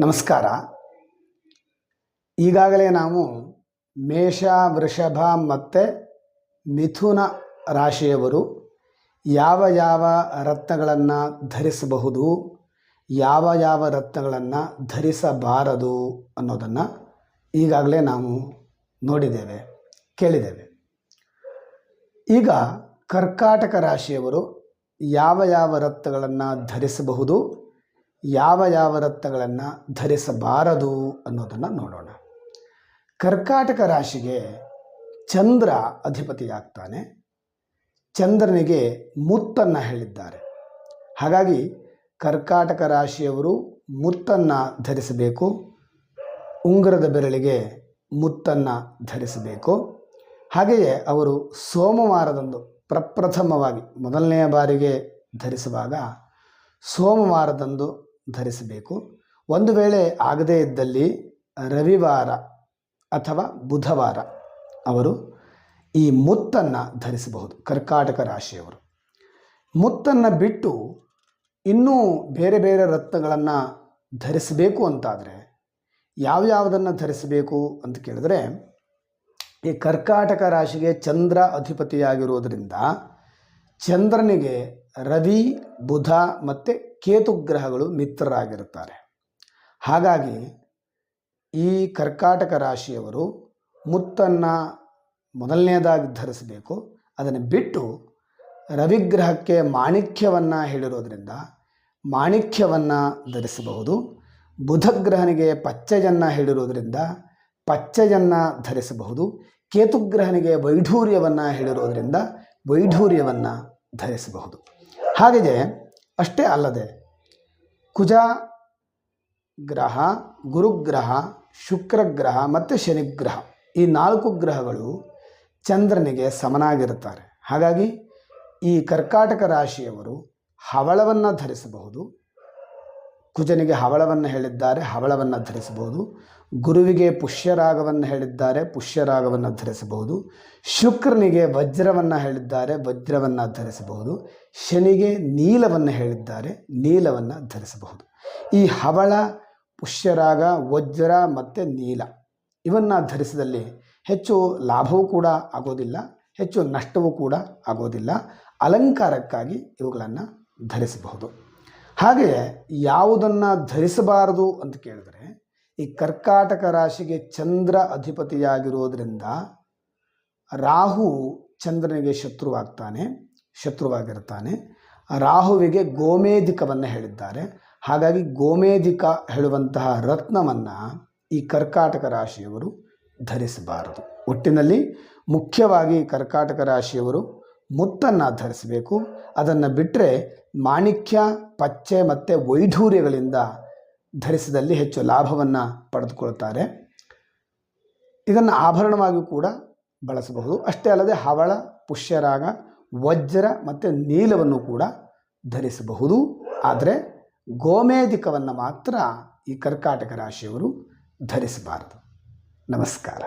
ನಮಸ್ಕಾರ. ಈಗಾಗಲೇ ನಾವು ಮೇಷ, ವೃಷಭ ಮತ್ತು ಮಿಥುನ ರಾಶಿಯವರು ಯಾವ ಯಾವ ರತ್ನಗಳನ್ನು ಧರಿಸಬಹುದು, ಯಾವ ಯಾವ ರತ್ನಗಳನ್ನು ಧರಿಸಬಾರದು ಅನ್ನೋದನ್ನು ಈಗಾಗಲೇ ನಾವು ನೋಡಿದ್ದೇವೆ, ಕೇಳಿದ್ದೇವೆ. ಈಗ ಕರ್ಕಾಟಕ ರಾಶಿಯವರು ಯಾವ ಯಾವ ರತ್ನಗಳನ್ನು ಧರಿಸಬಹುದು ಯಾವ ಯಾವ ರತ್ನಗಳನ್ನು ಧರಿಸಬಾರದು ಅನ್ನೋದನ್ನು ನೋಡೋಣ. ಕರ್ಕಾಟಕ ರಾಶಿಗೆ ಚಂದ್ರ ಅಧಿಪತಿಯಾಗ್ತಾನೆ. ಚಂದ್ರನಿಗೆ ಮುತ್ತನ್ನು ಹೇಳಿದ್ದಾರೆ. ಹಾಗಾಗಿ ಕರ್ಕಾಟಕ ರಾಶಿಯವರು ಮುತ್ತನ್ನು ಧರಿಸಬೇಕು. ಉಂಗುರದ ಬೆರಳಿಗೆ ಮುತ್ತನ್ನು ಧರಿಸಬೇಕು. ಹಾಗೆಯೇ ಅವರು ಸೋಮವಾರದಂದು ಪ್ರಪ್ರಥಮವಾಗಿ ಮೊದಲನೆಯ ಬಾರಿಗೆ ಧರಿಸುವಾಗ ಸೋಮವಾರದಂದು ಧರಿಸಬೇಕು. ಒಂದು ವೇಳೆ ಆಗದೇ ಇದ್ದಲ್ಲಿ ರವಿವಾರ ಅಥವಾ ಬುಧವಾರ ಅವರು ಈ ಮುತ್ತನ್ನು ಧರಿಸಬಹುದು, ಕರ್ಕಾಟಕ ರಾಶಿಯವರು. ಮುತ್ತನ್ನು ಬಿಟ್ಟು ಇನ್ನೂ ಬೇರೆ ಬೇರೆ ರತ್ನಗಳನ್ನು ಧರಿಸಬೇಕು ಅಂತಾದರೆ ಯಾವ್ಯಾವುದನ್ನು ಧರಿಸಬೇಕು ಅಂತ ಕೇಳಿದ್ರೆ ಈ ಕರ್ಕಾಟಕ ರಾಶಿಗೆ ಚಂದ್ರ ಅಧಿಪತಿಯಾಗಿರುವುದರಿಂದ ಚಂದ್ರನಿಗೆ ರವಿ, ಬುಧ ಮತ್ತು ಕೇತು ಗ್ರಹಗಳು ಮಿತ್ರರಾಗಿರುತ್ತಾರೆ. ಹಾಗಾಗಿ ಈ ಕರ್ಕಾಟಕ ರಾಶಿಯವರು ಮುತ್ತನ್ನು ಮೊದಲನೆಯದಾಗಿ ಧರಿಸಬೇಕು. ಅದನ್ನು ಬಿಟ್ಟು ರವಿಗ್ರಹಕ್ಕೆ ಮಾಣಿಕ್ಯವನ್ನು ಹೇಳಿರೋದ್ರಿಂದ ಮಾಣಿಕ್ಯವನ್ನು ಧರಿಸಬಹುದು. ಬುಧಗ್ರಹನಿಗೆ ಪಚ್ಚೆಯನ್ನು ಹೇಳಿರೋದ್ರಿಂದ ಪಚ್ಚೆಯನ್ನು ಧರಿಸಬಹುದು. ಕೇತುಗ್ರಹನಿಗೆ ವೈಢೂರ್ಯವನ್ನು ಹೇಳಿರೋದ್ರಿಂದ ವೈಢೂರ್ಯವನ್ನು ಧರಿಸಬಹುದು. ಹಾಗೆಯೇ ಅಷ್ಟೇ ಅಲ್ಲದೆ ಕುಜ ಗ್ರಹ, ಗುರುಗ್ರಹ, ಶುಕ್ರಗ್ರಹ ಮತ್ತು ಶನಿಗ್ರಹ ಈ ನಾಲ್ಕು ಗ್ರಹಗಳು ಚಂದ್ರನಿಗೆ ಸಮನಾಗಿರುತ್ತಾರೆ. ಹಾಗಾಗಿ ಈ ಕರ್ಕಾಟಕ ರಾಶಿಯವರು ಹವಳವನ್ನು ಧರಿಸಬಹುದು ಕುಜನಿಗೆ ಹವಳವನ್ನು ಹೇಳಿದ್ದಾರೆ, ಹವಳವನ್ನು ಧರಿಸಬಹುದು. ಗುರುವಿಗೆ ಪುಷ್ಯರಾಗವನ್ನು ಹೇಳಿದ್ದಾರೆ, ಪುಷ್ಯರಾಗವನ್ನು ಧರಿಸಬಹುದು. ಶುಕ್ರನಿಗೆ ವಜ್ರವನ್ನು ಹೇಳಿದ್ದಾರೆ, ವಜ್ರವನ್ನು ಧರಿಸಬಹುದು. ಶನಿಗೆ ನೀಲವನ್ನು ಹೇಳಿದ್ದಾರೆ, ನೀಲವನ್ನು ಧರಿಸಬಹುದು. ಈ ಹವಳ, ಪುಷ್ಯರಾಗ, ವಜ್ರ ಮತ್ತು ನೀಲ, ಇವನ್ನು ಧರಿಸಿದಲ್ಲಿ ಹೆಚ್ಚು ಲಾಭವೂ ಕೂಡ ಆಗೋದಿಲ್ಲ, ಹೆಚ್ಚು ನಷ್ಟವೂ ಕೂಡ ಆಗೋದಿಲ್ಲ. ಅಲಂಕಾರಕ್ಕಾಗಿ ಇವುಗಳನ್ನು ಧರಿಸಬಹುದು. ಹಾಗೆಯೇ ಯಾವುದನ್ನು ಧರಿಸಬಾರದು ಅಂತ ಕೇಳಿದ್ರೆ, ಈ ಕರ್ಕಾಟಕ ರಾಶಿಗೆ ಚಂದ್ರ ಅಧಿಪತಿಯಾಗಿರೋದ್ರಿಂದ ರಾಹು ಚಂದ್ರನಿಗೆ ಶತ್ರುವಾಗ್ತಾನೆ, ಶತ್ರುವಾಗಿರ್ತಾನೆ. ರಾಹುವಿಗೆ ಗೋಮೇಧಿಕವನ್ನು ಹೇಳಿದ್ದಾರೆ. ಹಾಗಾಗಿ ಗೋಮೇಧಿಕ ಹೇಳುವಂತಹ ರತ್ನವನ್ನು ಈ ಕರ್ಕಾಟಕ ರಾಶಿಯವರು ಧರಿಸಬಾರದು. ಒಟ್ಟಿನಲ್ಲಿ ಮುಖ್ಯವಾಗಿ ಕರ್ಕಾಟಕ ರಾಶಿಯವರು ಮುತ್ತನ್ನು ಧರಿಸಬೇಕು ಅದನ್ನು ಬಿಟ್ಟರೆ ಮಾಣಿಕ್ಯ, ಪಚ್ಚೆ ಮತ್ತು ವೈಢೂರ್ಯಗಳಿಂದ ಧರಿಸಿದಲ್ಲಿ ಹೆಚ್ಚು ಲಾಭವನ್ನು ಪಡೆದುಕೊಳ್ತಾರೆ ಇದನ್ನು ಆಭರಣವಾಗಿಯೂ ಕೂಡ ಬಳಸಬಹುದು. ಅಷ್ಟೇ ಅಲ್ಲದೆ ಹವಳ, ಪುಷ್ಯರಾಗ, ವಜ್ರ ಮತ್ತು ನೀಲವನ್ನು ಕೂಡ ಧರಿಸಬಹುದು. ಆದರೆ ಗೋಮೇಧಿಕವನ್ನು ಮಾತ್ರ ಈ ಕರ್ಕಾಟಕ ರಾಶಿಯವರು ಧರಿಸಬಾರದು. ನಮಸ್ಕಾರ.